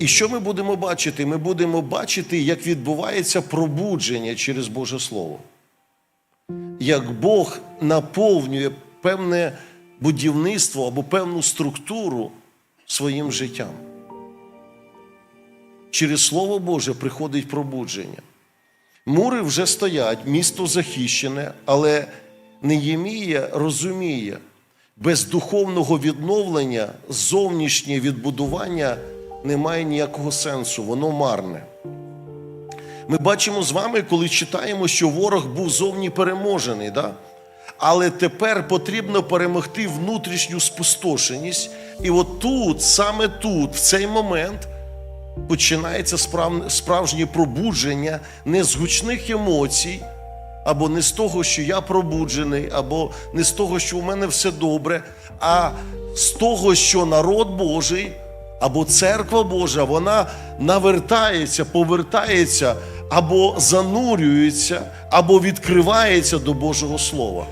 І що ми будемо бачити? Ми будемо бачити, як відбувається пробудження через Боже Слово. Як Бог наповнює певне будівництво або певну структуру своїм життям. Через Слово Боже приходить пробудження. Мури вже стоять, місто захищене, але Неємія розуміє, без духовного відновлення зовнішнє відбудування не має ніякого сенсу, воно марне. Ми бачимо з вами, коли читаємо, що ворог був зовні переможений, да? але тепер потрібно перемогти внутрішню спустошеність. І от тут, саме тут, в цей момент, починається справ- справжнє пробудження не з гучних емоцій, або не з того, що я пробуджений, або не з того, що у мене все добре, а з того, що народ Божий або церква Божа, вона навертається, повертається, або занурюється, або відкривається до Божого Слова.